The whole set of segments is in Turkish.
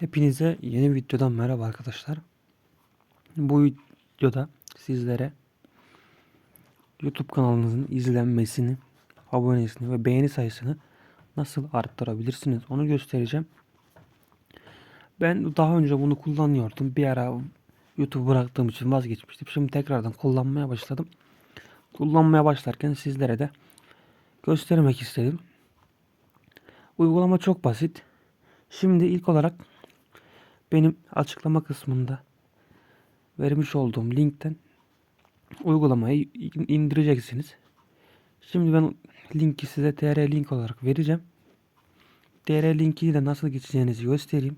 Hepinize yeni videodan merhaba arkadaşlar. Bu videoda sizlere YouTube kanalınızın izlenmesini, abonesini ve beğeni sayısını nasıl arttırabilirsiniz onu göstereceğim. Ben daha önce bunu kullanıyordum. Bir ara YouTube bıraktığım için vazgeçmiştim. Şimdi tekrardan kullanmaya başladım. Kullanmaya başlarken sizlere de göstermek istedim. Uygulama çok basit. Şimdi ilk olarak benim açıklama kısmında vermiş olduğum linkten uygulamayı indireceksiniz. Şimdi ben linki size TR link olarak vereceğim. TR linkiyle de nasıl geçeceğinizi göstereyim.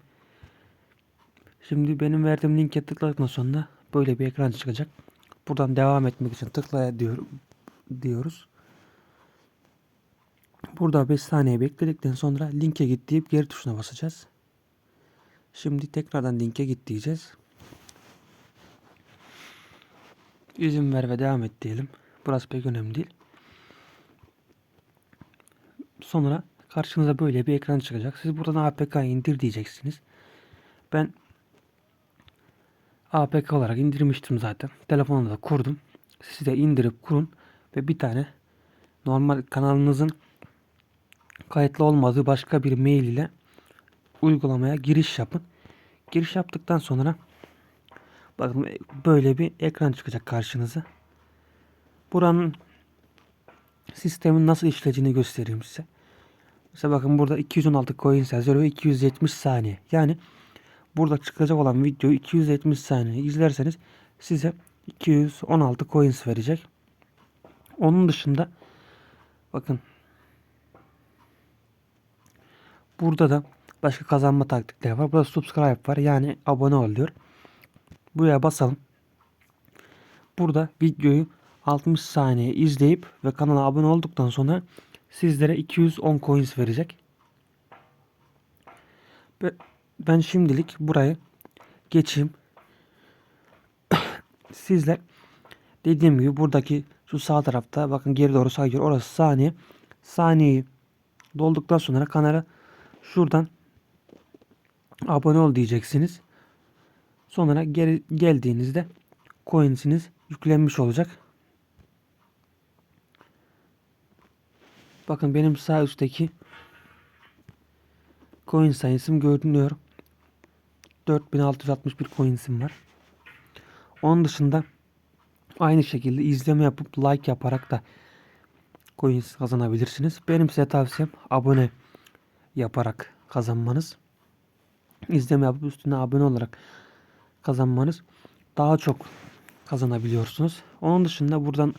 Şimdi benim verdiğim linke tıkladıktan sonra böyle bir ekran çıkacak. Buradan devam etmek için tıklaya diyor, diyoruz. Burada 5 saniye bekledikten sonra linke git deyip geri tuşuna basacağız. Şimdi tekrardan linke git diyeceğiz. İzin ver ve devam et diyelim. Burası pek önemli değil. Sonra karşınıza böyle bir ekran çıkacak. Siz buradan APK indir diyeceksiniz. Ben APK olarak indirmiştim zaten. Telefonda da kurdum. Siz de indirip kurun ve bir tane normal kanalınızın kayıtlı olmadığı başka bir mail ile uygulamaya giriş yapın. Giriş yaptıktan sonra bakın böyle bir ekran çıkacak karşınıza. Buranın sistemin nasıl işlediğini göstereyim size. Mesela bakın burada 216 coins yazıyor ve 270 saniye. Yani burada çıkacak olan videoyu 270 saniye izlerseniz size 216 coins verecek. Onun dışında bakın burada da başka kazanma taktikleri var. Burada subscribe var. Yani abone ol diyor. Buraya basalım. Burada videoyu 60 saniye izleyip ve kanala abone olduktan sonra sizlere 210 coins verecek. Ben şimdilik burayı geçeyim. Sizler dediğim gibi buradaki şu sağ tarafta bakın geri doğru sayıyor. Orası saniye. Saniyeyi dolduktan sonra kanala şuradan abone ol diyeceksiniz. Sonra geri geldiğinizde coinsiniz yüklenmiş olacak. Bakın benim sağ üstteki coin sayısım görünüyor. 4661 coins'im var. Onun dışında aynı şekilde izleme yapıp like yaparak da coins kazanabilirsiniz. Benim size tavsiyem abone yaparak kazanmanız. İzleme yapıp üstüne abone olarak kazanmanız daha çok kazanabiliyorsunuz. Onun dışında buradan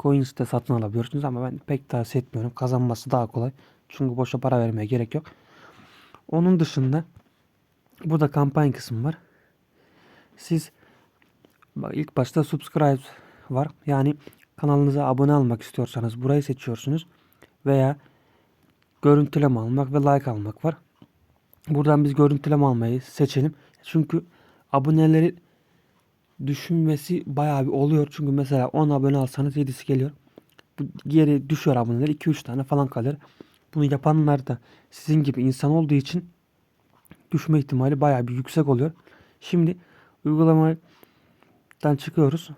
coins de satın alabiliyorsunuz ama ben pek tavsiye etmiyorum. Kazanması daha kolay. Çünkü boşa para vermeye gerek yok. Onun dışında burada kampanya kısmı var. Siz bak ilk başta subscribe var. Yani kanalınıza abone olmak istiyorsanız burayı seçiyorsunuz. Veya görüntüleme almak ve like almak var. Buradan biz görüntüleme almayı seçelim. Çünkü aboneleri düşünmesi bayağı bir oluyor. Çünkü mesela 10 abone alsanız 7'si geliyor. Bu geri düşüyor aboneler. 2-3 tane falan kalır. Bunu yapanlar da sizin gibi insan olduğu için düşme ihtimali bayağı bir yüksek oluyor. Şimdi uygulamadan çıkıyoruz.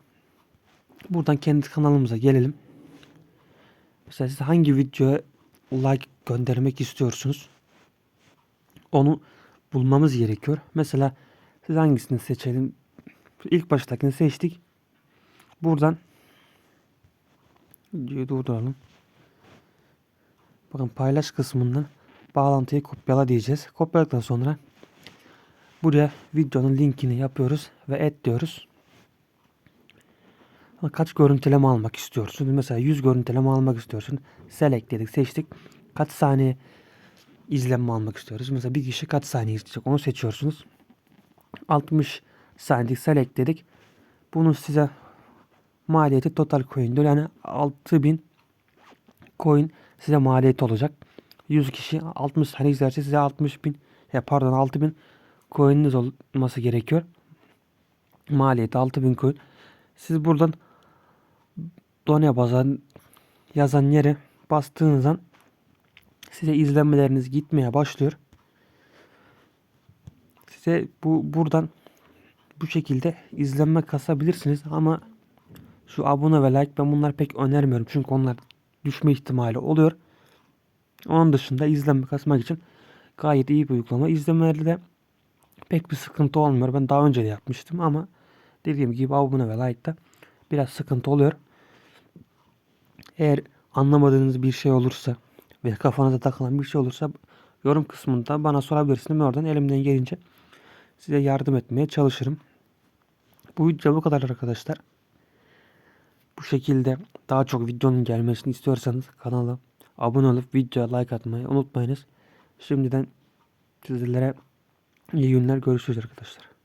Buradan kendi kanalımıza gelelim. Mesela siz hangi videoya like göndermek istiyorsunuz? Onu bulmamız gerekiyor. Mesela siz hangisini seçelim? İlk baştakini seçtik. Buradan videoyu durduralım. Bakın paylaş kısmından bağlantıyı kopyala diyeceğiz. Kopyaladıktan sonra buraya videonun linkini yapıyoruz ve et diyoruz. Kaç görüntüleme almak istiyorsun? Mesela 100 görüntüleme almak istiyorsun. Select dedik, seçtik. Kaç saniye izlenme almak istiyoruz? Mesela bir kişi kaç saniye izleyecek? Onu seçiyorsunuz. 60 saniyelik select dedik. Bunun size maliyeti total coin'dir. Yani 6000 coin size maliyeti olacak. 100 kişi 60 saniye izlerse size 60 bin ya pardon 6000 coin'iniz olması gerekiyor. Maliyeti 6000 coin. Siz buradan done bazan yazan yere bastığınız an size izlenmeleriniz gitmeye başlıyor. İşte bu buradan bu şekilde izlenme kasabilirsiniz ama şu abone ve like ben bunları pek önermiyorum. Çünkü onlar düşme ihtimali oluyor. Onun dışında izlenme kasmak için gayet iyi bir uygulama. İzlemelerde de pek bir sıkıntı olmuyor. Ben daha önce de yapmıştım ama dediğim gibi abone ve like'ta biraz sıkıntı oluyor. Eğer anlamadığınız bir şey olursa ve kafanıza takılan bir şey olursa yorum kısmında bana sorabilirsiniz. Ben oradan elimden gelince size yardım etmeye çalışırım. Bu video bu kadar arkadaşlar. Bu şekilde daha çok videonun gelmesini istiyorsanız kanala abone olup videoya like atmayı unutmayınız. Şimdiden sizlere iyi günler görüşürüz arkadaşlar.